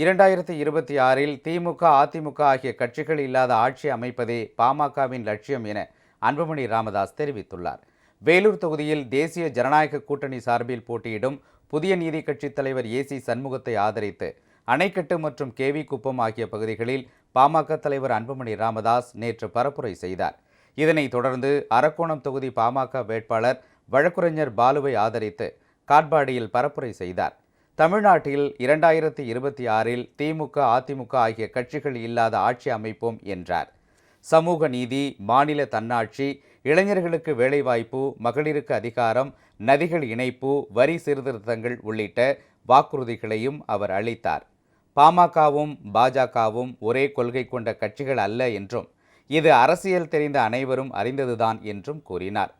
இரண்டாயிரத்தி இருபத்தி ஆறில் திமுக அதிமுக ஆகிய கட்சிகள் இல்லாத ஆட்சி அமைப்பதே பாமகவின் லட்சியம் என அன்புமணி ராமதாஸ் தெரிவித்துள்ளார். வேலூர் தொகுதியில் தேசிய ஜனநாயக கூட்டணி சார்பில் போட்டியிடும் புதிய நீதி கட்சித் தலைவர் ஏசி சண்முகத்தை ஆதரித்து அணைக்கட்டு மற்றும் கேவி குப்பம் ஆகிய பகுதிகளில் பாமக தலைவர் அன்புமணி ராமதாஸ் நேற்று பரப்புரை செய்தார். இதனைத் தொடர்ந்து அரக்கோணம் தொகுதி பாமக வேட்பாளர் வழக்குரைஞர் பாலுவை ஆதரித்து காட்பாடியில் பரப்புரை செய்தார். தமிழ்நாட்டில் இரண்டாயிரத்தி இருபத்தி ஆறில் திமுக அதிமுக ஆகிய கட்சிகள் இல்லாத ஆட்சி அமைப்போம் என்றார். சமூக நீதி மாநில தன்னாட்சி இளைஞர்களுக்கு வேலைவாய்ப்பு மகளிருக்கு அதிகாரம் நதிகள் இணைப்பு வரி சீர்திருத்தங்கள் உள்ளிட்ட வாக்குறுதிகளையும் அவர் அளித்தார். பாமகவும் பாஜகவும் ஒரே கொள்கை கொண்ட கட்சிகள் அல்ல என்றும் இது அரசியல் தெரிந்த அனைவரும் அறிந்ததுதான் என்றும் கூறினார்.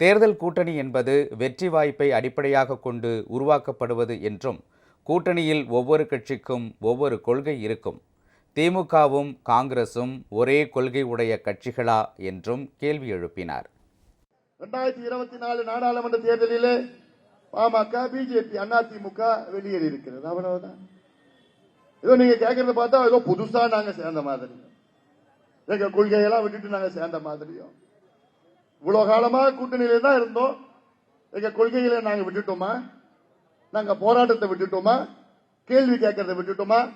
தேர்தல் கூட்டணி என்பது வெற்றி வாய்ப்பை அடிப்படையாக கொண்டு உருவாக்கப்படுவது என்றும் கூட்டணியில் ஒவ்வொரு கட்சிக்கும் ஒவ்வொரு கொள்கை இருக்கும். திமுகவும் காங்கிரசும் ஒரே கொள்கை உடைய கட்சிகளா என்றும் கேள்வி எழுப்பினார். ரெண்டாயிரத்தி இருபத்தி நாலு நாடாளுமன்ற தேர்தலிலே பாமக பிஜேபி அதிமுக வெளியேறி இருக்கிறது அவ்வளவுதான். ஏதோ நீங்க கேட்கறத பார்த்தா ஏதோ புதுசா நாங்க சேர்ந்த மாதிரி எங்க கொள்கையெல்லாம் விட்டுட்டு நாங்க சேர்ந்த மாதிரியும். இவ்வளவு காலமா கூட்டணியில தான் இருந்தோம். எங்க கொள்கைகளை நாங்க விட்டுட்டோமா? நாங்க போராட்டத்தை விட்டுட்டோமா? கேள்வி கேட்கறத விட்டுட்டோமா?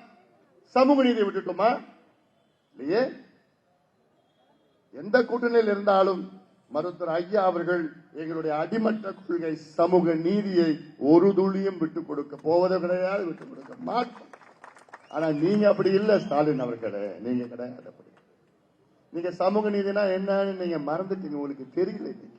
சமூக நீதியை விட்டுட்டோமா? இல்லையே? எந்த கூட்டணியில் இருந்தாலும் மருத்துவர் ஐயா அவர்கள் எங்களுடைய அடிமட்ட கொள்கை சமூக நீதியை ஒரு துளியும் விட்டுக் கொடுக்க போவது கிடையாது விட்டுக் கொடுக்க மாட்டோம். ஆனா நீங்க அப்படி இல்ல ஸ்டாலின் அவர்களே. நீங்க கிடையாது அப்படி. நீங்க சமூக நீதினா என்னன்னு நீங்க மறந்துட்டீங்க உங்களுக்கு தெரியல இன்னைக்கு.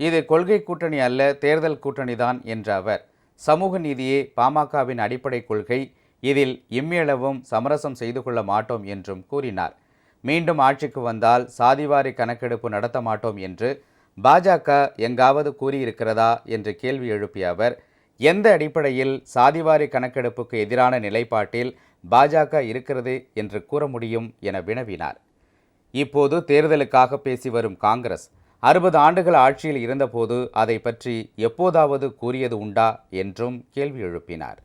இது கொள்கை கூட்டணி அல்ல தேர்தல் கூட்டணி தான் என்ற அவர். சமூக நீதியே பாமகவின் அடிப்படை கொள்கை. இதில் இம்மியளவும் சமரசம் செய்து கொள்ள மாட்டோம் என்றும் கூறினார். மீண்டும் ஆட்சிக்கு வந்தால் சாதிவாரி கணக்கெடுப்பு நடத்த மாட்டோம் என்று பாஜக எங்காவது கூறியிருக்கிறதா என்று கேள்வி எழுப்பிய அவர் எந்த அடிப்படையில் சாதிவாரி கணக்கெடுப்புக்கு எதிரான நிலைப்பாட்டில் பாஜக இருக்கிறது என்று கூற முடியும் என வினவினார். இப்போது தேர்தலுக்காக பேசி வரும் காங்கிரஸ் அறுபது ஆண்டுகள் ஆட்சியில் இருந்தபோது அதை பற்றி எப்போதாவது கூறியது உண்டா என்றும் கேள்வி எழுப்பினார்.